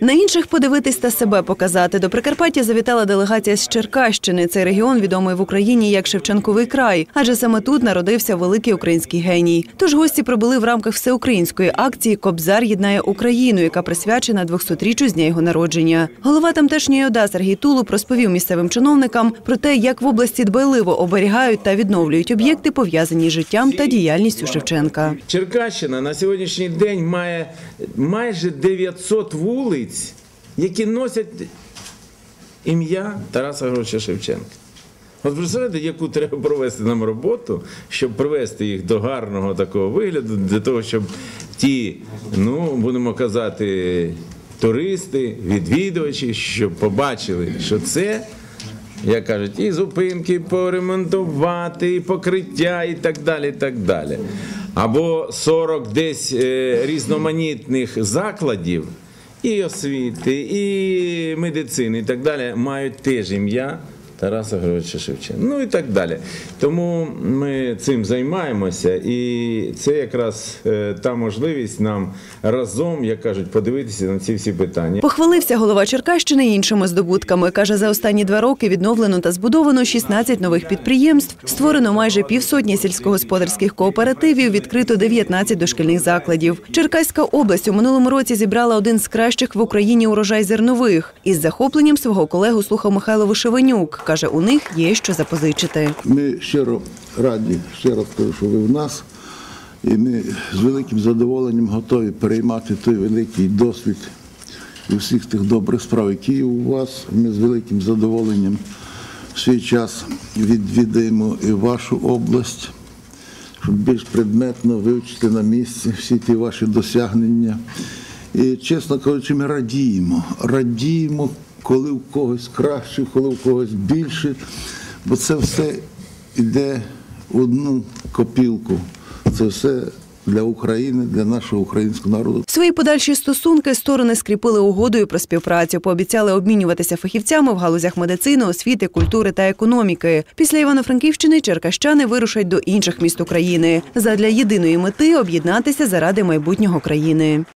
На інших подивитись та себе показати. До Прикарпаття завітала делегація з Черкащини. Цей регіон відомий в Україні як Шевченковий край, адже саме тут народився великий український геній. Тож гості прибули в рамках всеукраїнської акції Кобзар єднає Україну, яка присвячена 200-річчю з дня його народження. Голова тамтешньої ОДА Сергій Тулуб розповів місцевим чиновникам про те, як в області дбайливо оберігають та відновлюють об'єкти, пов'язані з життям та діяльністю Шевченка. Черкащина на сьогоднішній день має майже 900 вулиць, які носять ім'я Тараса Григоровича Шевченка. От представляєте, яку треба провести нам роботу, щоб привести їх до гарного такого вигляду, для того, щоб ті, ну будемо казати, туристи, відвідувачі, щоб побачили, що це як кажуть, і зупинки поремонтувати, і покриття, і так далі. і так далі. Або 40 десь е, різноманітних закладів, і освіти, і медицини, і так далі, мають теж ім'я. Тараса Григоровича Шевченка. Ну і так далі. Тому ми цим займаємося, і це якраз е, та можливість нам разом, як кажуть, подивитися на ці всі питання. Похвалився голова Черкащини іншими здобутками. Каже, за останні два роки відновлено та збудовано 16 нових підприємств, створено майже півсотні сільськогосподарських кооперативів, відкрито 19 дошкільних закладів. Черкаська область у минулому році зібрала один з кращих в Україні урожай зернових. Із захопленням свого колегу слухав Михайло Вишевенюк. Каже, у них є що запозичити. Ми щиро раді, раз кажу, що ви в нас. І ми з великим задоволенням готові переймати той великий досвід і всіх тих добрих справ, які у вас. Ми з великим задоволенням в свій час відвідаємо і вашу область, щоб більш предметно вивчити на місці всі ті ваші досягнення. І, чесно кажучи, ми радіємо. Радіємо, коли в когось краще, коли в когось більше, бо це все йде в одну копілку. Це все для України, для нашого українського народу. Свої подальші стосунки сторони скріпили угодою про співпрацю. Пообіцяли обмінюватися фахівцями в галузях медицини, освіти, культури та економіки. Після Івано-Франківщини черкащани вирушать до інших міст України задля єдиної мети об'єднатися заради майбутнього країни.